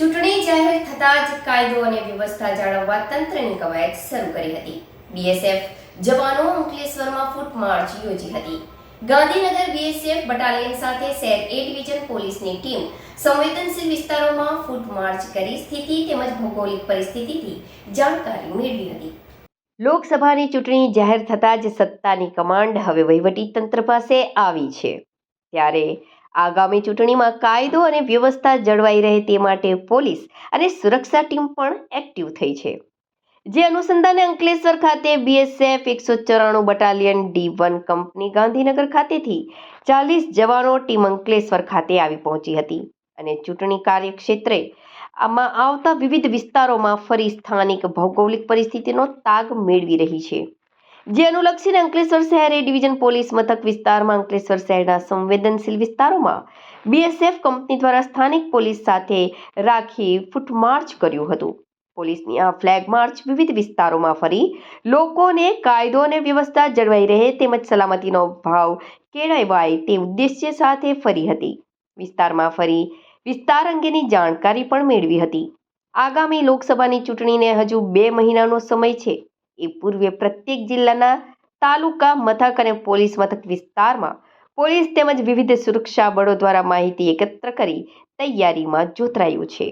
ચૂંટણી જાહેર થતાં જ કાયદો અને વ્યવસ્થા જાળવવા તંત્રની કવાયત શરૂ કરી હતી. બીએસએફ જવાનો અંકલેશ્વરમાં ફૂટ માર્ચ યોજી હતી. ગાંધીનગર બીએસએફ બટાલિયન સાથે શહેર એ ડિવિઝન પોલીસની ટીમ સંવેદનશીલ વિસ્તારોમાં ફૂટ માર્ચ કરી સ્થિતિ તેમજ ભૌગોલિક પરિસ્થિતિથી જાણકારી મેળવી હતી. લોકસભાની ચૂંટણી જાહેર થતાં જ સત્તાની કમાન્ડ હવે વહીવટી તંત્ર પાસે આવી છે. ત્યારે આગામી ચૂંટણીમાં કાયદો અને વ્યવસ્થા જળવાઈ રહે તે માટે પોલીસ અને સુરક્ષા ટીમ પણ એક્ટિવ થઈ છે. જે અનુસંધાને અંકલેશ્વર ખાતે બીએસએફ એકસો ચોરાણું battalion D one company Gandhinagar ખાતેથી ચાલીસ જવાનો ટીમ અંકલેશ્વર ખાતે આવી પહોંચી હતી અને ચૂંટણી કાર્યક્ષેત્રે આમાં આવતા વિવિધ વિસ્તારોમાં ફરી સ્થાનિક ભૌગોલિક પરિસ્થિતિનો તાગ મેળવી રહી છે. જે અનુલક્ષીને અંકલેશ્વર શહેર ડિવિઝન પોલીસ મથક વિસ્તારમાં અંકલેશ્વર શહેરના સંવેદનશીલ વિસ્તારોમાં બીએસએફ કંપની દ્વારા સ્થાનિક પોલીસ સાથે રાખી ફૂટમાર્ચ કર્યું હતું. પોલીસની આ ફ્લેગ માર્ચ વિવિધ વિસ્તારોમાં ફરી લોકોને કાયદો અને વ્યવસ્થા જળવાઈ રહે તેમજ સલામતીનો ભાવ કેળવાય તે ઉદ્દેશ્ય સાથે ફરી હતી. વિસ્તારમાં ફરી વિસ્તાર અંગેની જાણકારી પણ મેળવી હતી. આગામી લોકસભાની ચૂંટણીને હજુ બે મહિનાનો સમય છે. એ પૂર્વે પ્રત્યેક જિલ્લાના તાલુકા, મથક અને પોલીસ મથક વિસ્તારમાં પોલીસ તેમજ વિવિધ સુરક્ષા બળો દ્વારા માહિતી એકત્ર કરી તૈયારીમાં જોતરાયું છે.